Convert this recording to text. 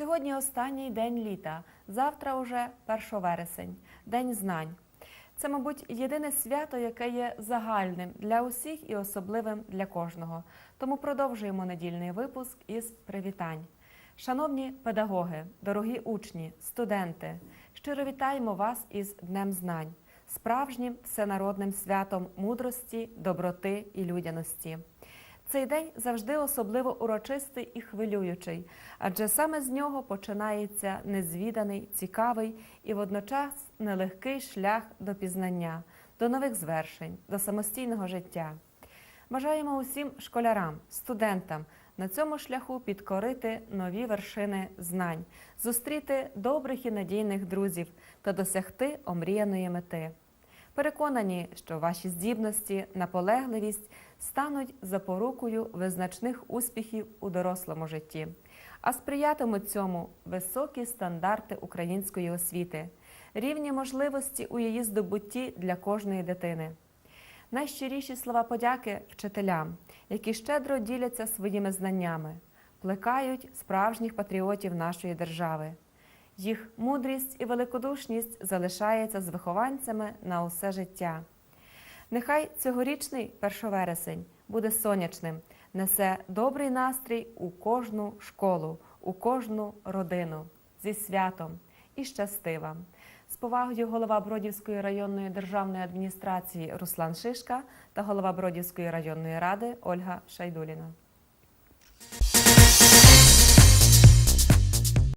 Сьогодні останній день літа, завтра уже 1 вересень, день знань. Це, мабуть, єдине свято, яке є загальним для усіх і особливим для кожного. Тому продовжуємо недільний випуск із привітань. Шановні педагоги, дорогі учні, студенти, щиро вітаємо вас із Днем Знань, справжнім всенародним святом мудрості, доброти і людяності. Цей день завжди особливо урочистий і хвилюючий, адже саме з нього починається незвіданий, цікавий і водночас нелегкий шлях до пізнання, до нових звершень, до самостійного життя. Бажаємо усім школярам, студентам на цьому шляху підкорити нові вершини знань, зустріти добрих і надійних друзів та досягти омріяної мети. Переконані, що ваші здібності, наполегливість стануть запорукою визначних успіхів у дорослому житті, а сприятимуть цьому високі стандарти української освіти, рівні можливості у її здобутті для кожної дитини. Найщиріші слова подяки вчителям, які щедро діляться своїми знаннями, плекають справжніх патріотів нашої держави. Їх мудрість і великодушність залишається з вихованцями на усе життя. Нехай цьогорічний 1 вересень буде сонячним, несе добрий настрій у кожну школу, у кожну родину зі святом і щасти вам. З повагою голова Бродівської районної державної адміністрації Руслан Шишка та голова Бродівської районної ради Ольга Шайдуліна.